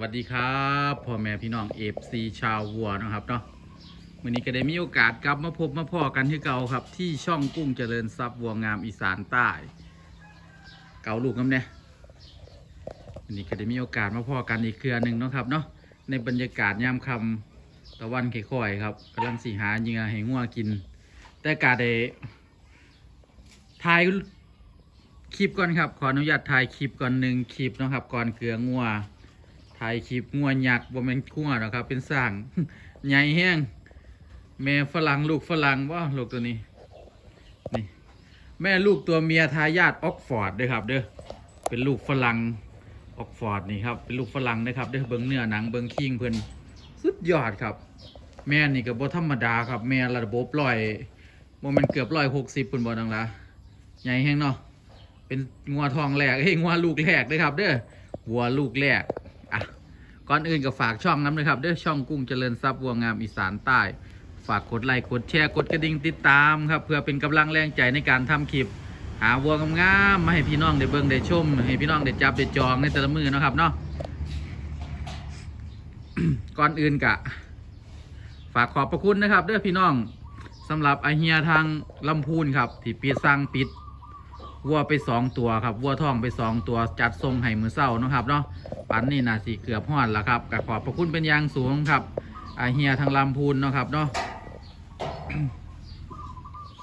วัสดีครับพ่อแม่พี่น้องเอฟซีชาววัวนะครับเนาะวันนี้ก็ได้มีโอกาสกลับมาพบมาพ่อกันที่เก่าครับ ที่ช่องกุ้งเจริญทรัพย์วัวงามอีสานใต้ เก่าลูกน้ำเนี่ยวันนี้ก็ได้มีโอกาสมาพ่อกันอีกเครือหนึ่งนะครับเนาะในบรรยากาศยามคำตะวันค่อยๆครับกำลังสีหาเหยื่อให้งัวกิน แต่กาได้ทายคลิปก่อนครับ ขออนุญาตถ่ายคลิปก่อนหนึ่งคลิปนะครับก่อนเกลืองัว ถ่ายคลิปงัวยักษ์บ่แม่นงัวหรอกครับ เป็นสร้างใหญ่แห้งแม่ฝรั่งลูกฝรั่งว่าลูกตัวนี้นี่แม่ลูกตัวเมียทายาทออกฟอร์ดด้อครับ เด้อเป็นลูกฝรั่งออกฟอร์ดนี่ครับเป็นลูกฝรั่งนะครับเด้อเบิ่งเนื้อหนังเบิ่งคิงเพิ่นสุดยอดครับ แม่นี่ก็บ่ธรรมดาครับ แม่ระบบร้อยบ่ม่นเกือบร้อยหกสิบปุ่นบ่ดังละใหญ่แห้งเนาะเป็นงัวทองแรกเฮ้ยงัวลูกแรกด้วยครับ เด้อวัวลูกแรก ก่อนอื่นก็ฝากช่องน้ำนะครับด้อช่องกุ้งเจริญทรัพย์วัวงามอีสานใต้ ฝากกดไลค์กดแชร์กดกระดิ่งติดตามครับเพื่อเป็นกำลังแรงใจในการทำคลิป หาวัวงามๆมาให้พี่น้องได้เบิ่งได้ชม ให้พี่น้องได้จับได้จองในแต่ละมือนะครับเนาะก่อนอื่นกะ ฝากขอบพระคุณนะครับเด้อพี่น้องสำหรับไอเฮียทางลำพูนครับ ที่ปิดสร้างปิด วัวไปสองตัวครับวัวทองไปสองตัวจัดทรงไห้มือเศร้านะครับเนาะปันนี่นาสีเกือบหอนแล้วครับกับขอบพระคุณเป็นอย่างสูงครับอาเฮียทางลำพูนเนาะครับเนาะ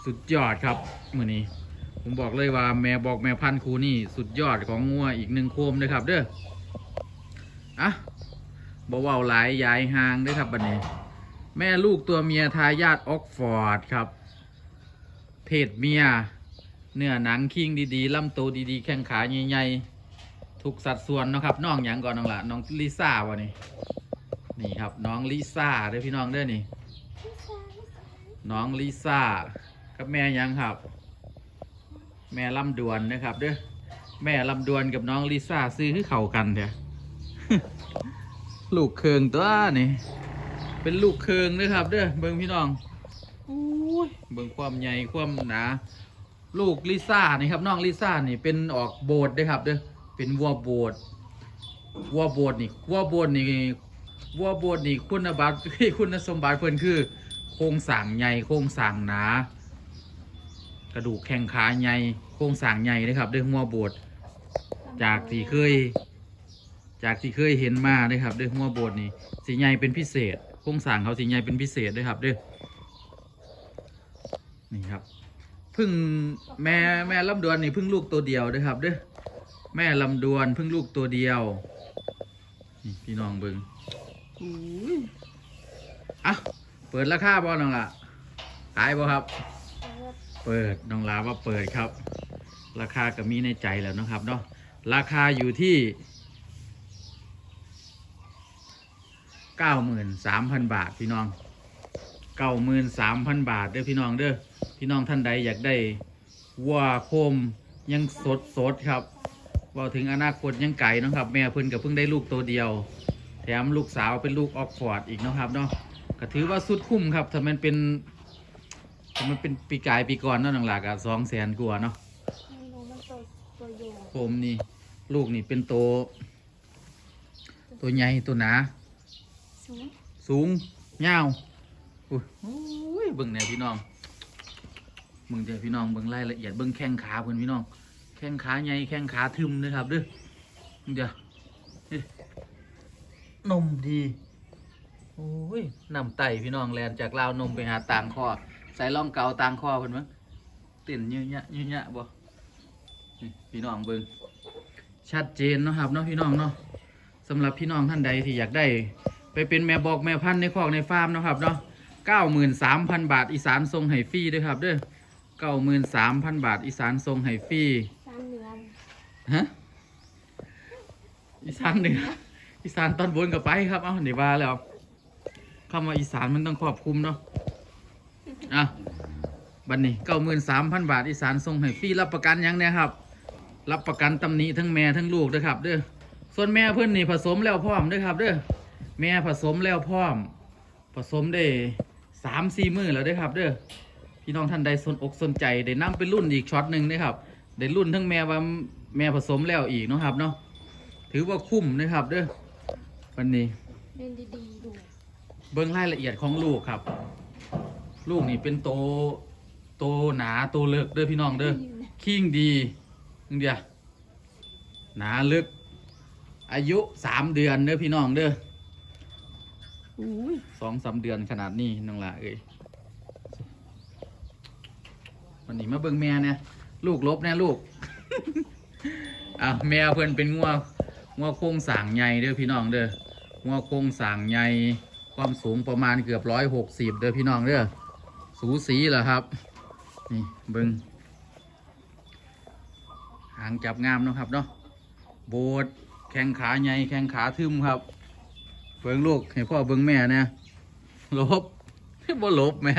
สุดยอดครับมือนี้ ผมบอกเลยว่าแม่บอกแม่พันครูนี่สุดยอดของงัวอีกหนึ่งโคมเลยครับ เด้ออะบอกว่าหลายยายหางเด้ครับบัดนี้ แม่ลูกตัวเมียทายาทออกฟอร์ดครับ เพศเมีย เนื้อหนังคิงดีๆลำโตวดีๆ แข้งขาใหญ่ๆทุกสัดส่วนเนาะครับน้องหยังก่อนน้องละน้องลิซ่าวะนี่นี่ครับน้องลิซ่าเด้อพี่น้องเด้อนี่ น้องลิซ่ากับแม่หยังครับ แม่ลำดวนนะครับเด้อแม่ลำดวนกับน้องลิซ่าซื้อให้เข้ากันเถอะลูกเคืองตัวนี่เป็นลูกเคืองนะครับเด้อเบิ่งพี่น้องอุ้ยเบิ่งความใหญ่ความหนา ลูกลิซ่านี่ครับน้องลิซ่านี่เป็นออกโบสถ์เด้อครับเด้อเป็นวัวโบสถ์วัวโบสถ์นี่วัวโบสถ์นี่วัวโบสถ์นี่คุณบัตรคุณสมบัติเพิ่นคือ โครงสร้างใหญ่โครงสร้างหนา กระดูกแข้งขาใหญ่โครงสร้างใหญ่นะครับเด้อวัวโบสถ์จากที่เคย จากที่เคยเห็นมาเด้อครับเด้อวัวโบสถ์นี่สีใหญ่เป็นพิเศษ โครงสร้างเขาสีใหญ่เป็นพิเศษเด้อครับเด้อนี่ครับ พึ่งแม่แม่ลำดวนนี่พึ่งลูกตัวเดียวเด้อครับเด้อแม่ลำดวนพึ่งลูกตัวเดียวนี่พี่น้องเบิงอุ้ยอะเปิดราคาบ่น้องละขายบ่ครับ เปิดน้องลาว่าเปิดครับ ราคาก็มีในใจแล้วนะครับเนาะราคาอยู่ที่เก้าหมื่นสามพันบาทพี่น้องเก้าหมื่นสามพันบาทเด้อพี่น้องเด้อ พี่น้องท่านใดอยากได้วัวโคมยังสดสดครับเว่าถึงอนาคตยังไก่นาะครับ แม่เพิ่นก็เพิ่งได้ลูกตัวเดียว แถมลูกสาวเป็นลูกออกฟอร์ดอีกเนาะครับเนาะก็ถือว่าสุดคุ้มครับถ้ามันเป็นถ้ามันเป็นปีกายปีก่อนเนาะหนังหลักอะสองแสนกว่าเนาะไม่รู้มันตัวตัวอยู่โคมนี่ลูกนี่เป็นโตวตัวใหญ่ตัวหนา สูงสูงยาวอุ้ยโอ้ยเบิ่งแนวพี่น้อง เบิ่งเดี๋ยวพี่น้องเบิ่งรายละเอียดเบิ่งแข้งขาเพิ่อนพี่น้อง แข้งขาใหญ่แข้งขาทึมนะครับเด้อเดี๋ยวเฮ้ยนมดีโอ้ยนำไตพี่น้องแลนจากลาวนมไปหาต่างคอใส่ร่องเกาต่างคอเพิ่อนมั้งเต้นเยอะแยะเยอะแยะบ่พี่น้องเบิ่งชัดเจนนะครับเนาะพี่น้องเนาะสำหรับพี่น้องท่านใดที่อยากได้ไปเป็นแม่บอกแม่พันในคอกในฟาร์มนะครับเนาะเก้าหมื่นสามพันบาทอีสานทรงไห้ฟรีด้วยครับเด้อ เก้าหมื่นสามพันบาท อีสานทรงไห้ฟรีสามเดือนฮะอีสานเหนืออีสานตอนบนกับไปครับ เอ้าเดี๋ยวว่าแล้วคำว่าอีสานมันต้องครอบคลุมเนาะอะบัดนนี้เก้าหมื่นสามพันบาท อีสานทรงไห้ฟรีรับประกันหยังเนี่ยครับ รับประกันตำหนิทั้งแม่ทั้งลูกด้วยครับเด้อส่วนแม่เพื่อนนี่ผสมแล้วพร้อมเด้วยครับเด้อแม่ผสมแล้วพร้อม ผสมได้สามสี่มือแล้วเด้อครับเด้อ พี่น้องท่านใดสนอกสนใจได้นำเป็นรุ่นอีกช็อตหนึ่งนะครับได้รุ่นทั้งแม่ว่าแม่ผสมแล้วอีกเนาะครับเนาะถือว่าคุ้มนะครับเด้อวันนี้เล่นดีๆดูเบิ้งรายละเอียดของลูกครับ ลูกนี่เป็นโตโตหนาโตเลิกเด้อพี่น้องเด้อคิงดีนึงเดียวหนาลึก อายุสามเดือนเด้อพี่น้องเด้ออุ้ยสองสามเดือนขนาดนี้น้องละเอ้ย วันนี้มาเบิ่งแม่เนี่ยลูกลบแน่ลูกอะแม่เพื่อนเป็นงัวงัวโค้งสางใหญ่เด้อพี่น้องเด้องัวโค้งสางใหญ่ความสูงประมาณเกือบร้อยหกสิบเด้อพี่น้องเด้อสูสีเหรอครับนี่เบิ่งหางจับงามเนาะครับเนาะโบดแข้งขาใหญ่แข้งขาทึมครับ เบิ่งลูกให้พ่อเบิ่งแม่เนี่ยลบบ่ลบแม่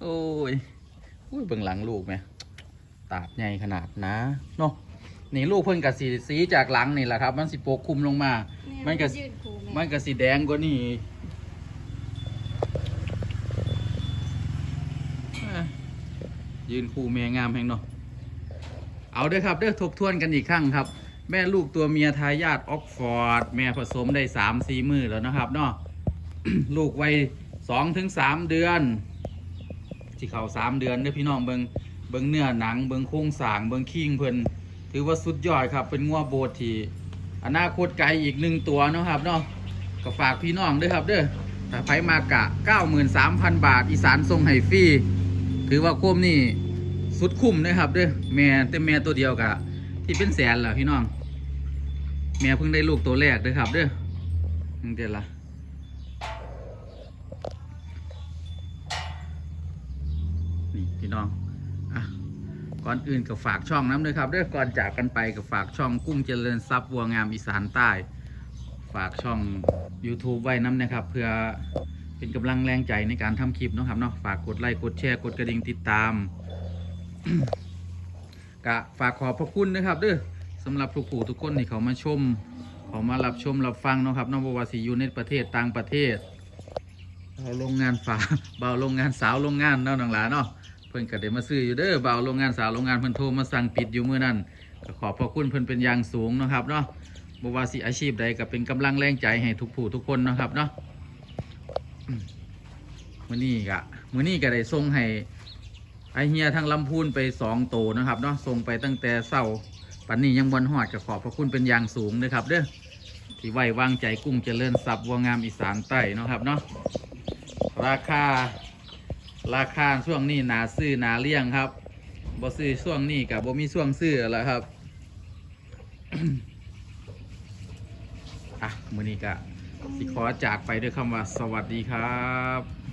โอ้ย อุ้ยเบิ่งหลังลูกแม่ตาดใหญ่ขนาดนะเนาะนี่ลูกเพิ่นกับสีสีจากหลังนี่แหละครับ มันสิปกคลุมลงมา มันก็ยืดคูมัแม่นก็สีแดงกว่านี่เอ้ยยืนคู่แม่งามแห่งเนาะเอาเด้อครับเด้อทบทวนกันอีกครั้งครับ แม่ลูกตัวเมียทายาทออกฟอร์ด แม่ผสมได้สามสี่มือแล้วนะครับเนาะลูกวัยสองถึงสามเดือน ที่เขาสามเดือนเด้อพี่น้องเบิงเบิงเนื้อหนังเบิงโครงสร้างเบิงคิงเพิ่นถือว่าสุดยอดครับเป็นงัวโบดที่อนาคตไกลอีกหนึ่งตัวเนาะครับเนาะก็ฝากพี่น้องด้อครับเด้อถ้าไผมากะ 93,000 บาท อีสานทรงไห้ฟรีถือว่าโคมนี่สุดคุ้มนะครับเด้อแม่แต่แม่ตัวเดียวกะ ที่เป็นแสนล่ะพี่น้อง แม่เพิ่งได้ลูกตัวแรกเด้อครับเด้อยังเด็ดละนี่พี่น้องอะก่ อนอื่นก็ฝากช่องน้ำด้วยครับด้อก่อนจากกันไปก็ฝากช่องกุ้งเจริญทรัพย์วัวงามอีสานใต้ ฝากช่อง YouTube ไว้น้ำนะครับ เพื่อเป็นกำลังแรงใจในการทำคลิปนะครับเนาะฝากกดไลค์กดแชร์กดกระดิ่งติดตามกะฝากขอบพระคุณนะครับด้อสำหรับทุกผู้ทุกคนที่เขามาชมเขามารับชมรับฟังนะครับเน้องบวาสีอยู่ในประเทศต่างประเทศเอาโรงงานฝาเบาโรงงานสาวโรงงานเนาะน้องหลาเนาะ พิ่นก็ได้มาซื้ออยู่เด้อเบาโรงงานสาวโรงงานเพิ่นโทรมาสั่งปิดอยู่มื้อนั้นก็ขอบพระคุณเพิ่นเป็นอย่างสูงนะครับเนาะบวาสีอาชีพใดก็เป็นกำลังแรงใจให้ทุกผู้ทุกคนนะครับเนาะมื้อนี้ก็มื้อนี้ก็ได้ส่งให้ไอเฮียทางลำพูนไปสองโตนะครับเนาะส่งไปตั้งแต่เศร้าปันนี้ยังบนหอดกับขอบพระคุณเป็นอย่างสูงนะครับเด้อที่ไว้วางใจกุ้งเจริญทรัพย์วัวงามอีสานใต้นะครับเนาะราคา ราคาช่วงนี้นาซื้อนาเลี่ยงครับบ่ซื้อช่วงนี้กับบ่มีช่วงซื้อแล้วครับอะมือนี้กะสิขอจากไปด้วยคำว่าสวัสดีครับ